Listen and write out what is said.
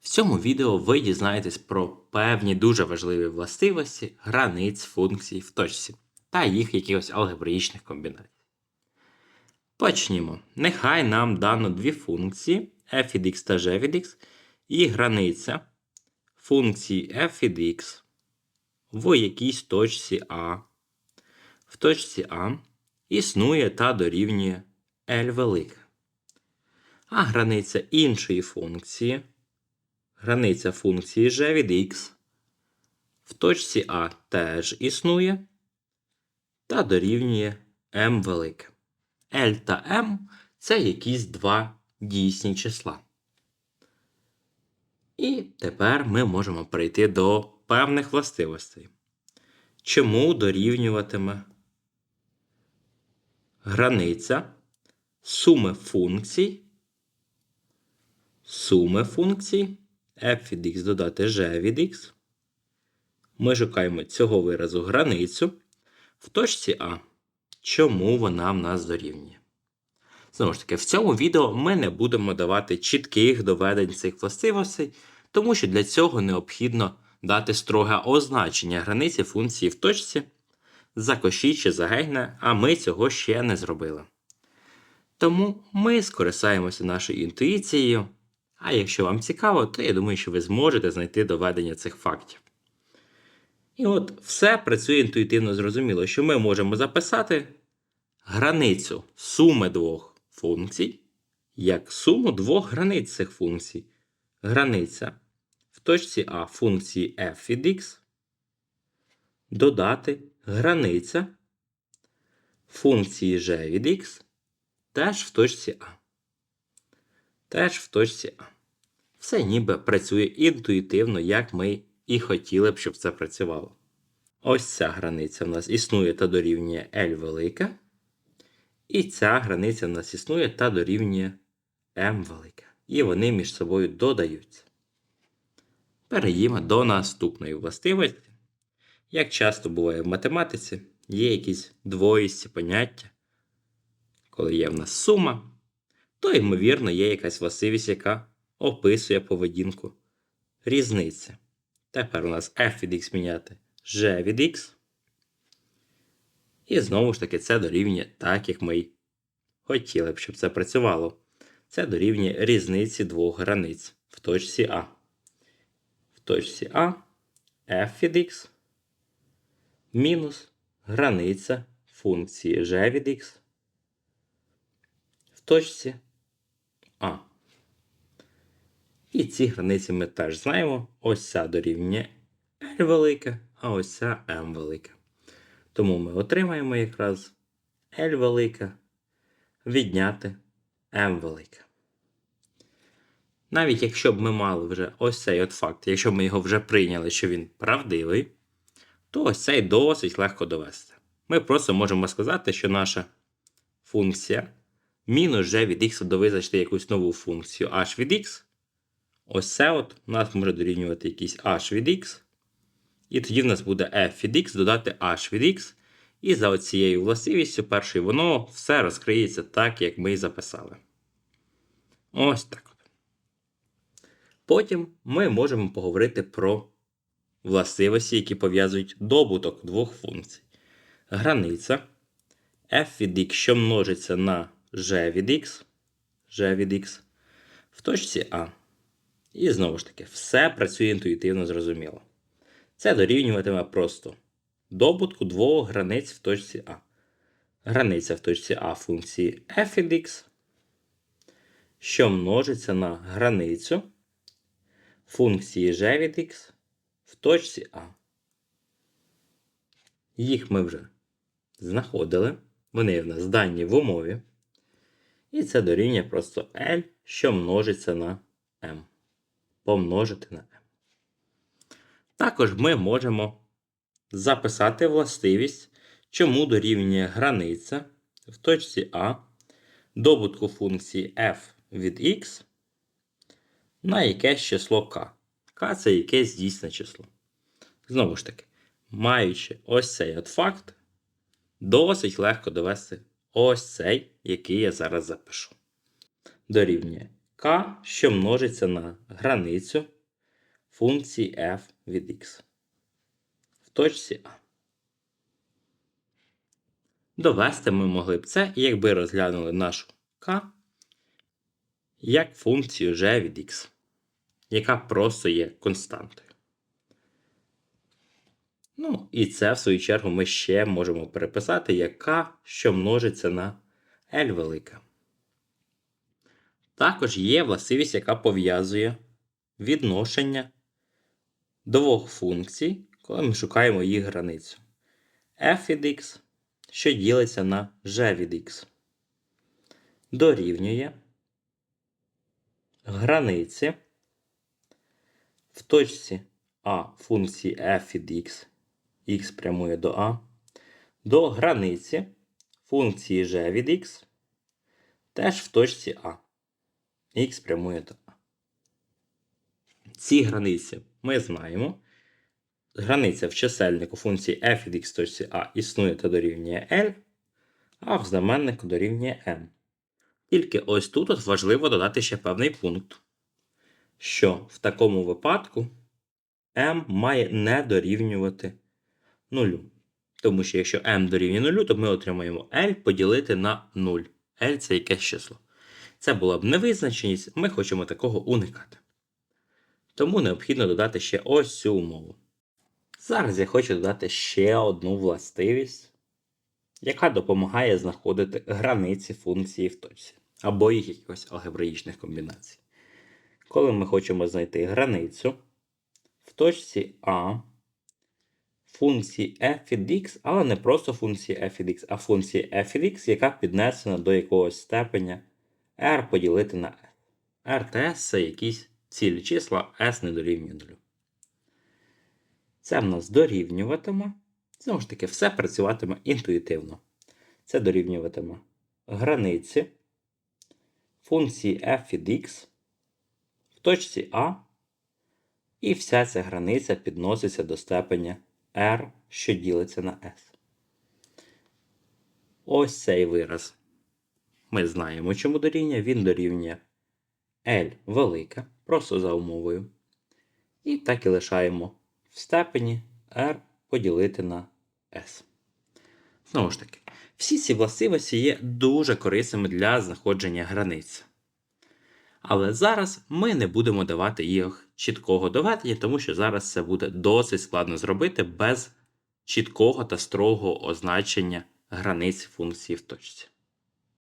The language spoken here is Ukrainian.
В цьому відео ви дізнаєтесь про певні дуже важливі властивості границь функцій в точці та їх якихось алгебраїчних комбінацій. Почнімо. Нехай нам дано дві функції f від x та g від x і границя функції f від x в якійсь точці А. В точці А існує та дорівнює L велика. А границя іншої функції, границя функції g від x в точці А теж існує та дорівнює m велике. L та m це якісь два дійсні числа. І тепер ми можемо перейти до певних властивостей. Чому дорівнюватиме границя суми функцій, суми функцій f від x додати g від x. Ми шукаємо цього виразу границю в точці А. Чому вона в нас дорівнює? Знову ж таки, в цьому відео ми не будемо давати чітких доведень цих властивостей, тому що для цього необхідно дати строге означення границі функції в точці за коші чи за гейне, а ми цього ще не зробили. Тому ми скористаємося нашою інтуїцією. А якщо вам цікаво, то я думаю, що ви зможете знайти доведення цих фактів. І от все працює інтуїтивно зрозуміло, що ми можемо записати границю суми двох функцій як суму двох границь цих функцій. Границя в точці А функції f від x додати границя функції g від x теж в точці А. Теж в точці А. Все ніби працює інтуїтивно, як ми і хотіли б, щоб це працювало. Ось ця границя в нас існує та дорівнює L велика. І ця границя в нас існує та дорівнює m велика. І вони між собою додаються. Переїмо до наступної властивості. Як часто буває в математиці, є якісь двоїсті поняття. Коли є в нас сума, то, ймовірно, є якась властивість, яка описує поведінку різниці. Тепер у нас f від x міняти g від x. І знову ж таки це дорівнює так, як ми й хотіли б, щоб це працювало. Це дорівнює різниці двох границь в точці А. В точці А f від x мінус границя функції g від x в точці А. І ці границі ми теж знаємо. Ось ця дорівнює L велика, а ось ця m велика. Тому ми отримаємо якраз L велика відняти m велика. Навіть якщо б ми мали вже ось цей от факт, якщо б ми його вже прийняли, що він правдивий, то ось цей досить легко довести. Ми просто можемо сказати, що наша функція мінус g від x довизначити якусь нову функцію h від x. Ось це от у нас може дорівнювати якийсь h від x. І тоді в нас буде f від x додати h від x. І за оцією властивістю першою воно все розкриється так, як ми і записали. Ось так. Потім ми можемо поговорити про властивості, які пов'язують добуток двох функцій. Границя f від x, що множиться на g від x, g від x в точці А. І знову ж таки, все працює інтуїтивно зрозуміло. Це дорівнюватиме просто добутку двох границь в точці А. Границя в точці А функції f від x, що множиться на границю функції g від x в точці А. Їх ми вже знаходили. Вони в нас дані в умові. І це дорівнює просто L, що множиться на m. Помножити на m. Також ми можемо записати властивість, чому дорівнює границя в точці А добутку функції f від x на якесь число k. k це якесь дійсне число. Знову ж таки, маючи ось цей от факт, досить легко довести ось цей, який я зараз запишу. Дорівнює k, що множиться на границю функції f від x в точці А. Довести ми могли б це, якби розглянули нашу k як функцію g від x, яка просто є константою. Ну, і це, в свою чергу, ми ще можемо переписати як k, що множиться на L велике. Також є властивість, яка пов'язує відношення двох функцій, коли ми шукаємо їх границю. f від x, що ділиться на g від x, дорівнює границі в точці А функції f від x, x прямує до А, до границі функції g від x, теж в точці А. Х прямує до А. Ці границі ми знаємо. Границя в чисельнику функції f від x точці А існує та дорівнює L, а в знаменнику дорівнює m. Тільки ось тут от важливо додати ще певний пункт, що в такому випадку m має не дорівнювати нулю. Тому що якщо m дорівнює нулю, то ми отримаємо L поділити на 0. L це якесь число. Це була б невизначеність, ми хочемо такого уникати. Тому необхідно додати ще ось цю умову. Зараз я хочу додати ще одну властивість, яка допомагає знаходити границі функції в точці або їх якихось алгебраїчних комбінацій. Коли ми хочемо знайти границю в точці А функції f від x, але не просто функції f від x, а функції f від x, яка піднесена до якогось степеня r поділити на f. r s це якісь цілі числа, s не дорівнює 0. Це в нас дорівнюватиме. Знову ж таки, все працюватиме інтуїтивно. Це дорівнюватиме границі функції f від x в точці А, і вся ця границя підноситься до степеня r, що ділиться на s. Ось цей вираз. Ми знаємо, чому дорівнює. Він дорівнює L велике, просто за умовою. І так і лишаємо в степені r поділити на s. Знову ж таки, всі ці властивості є дуже корисними для знаходження границь. Але зараз ми не будемо давати їх чіткого доведення, тому що зараз це буде досить складно зробити без чіткого та строгого означення границь функції в точці.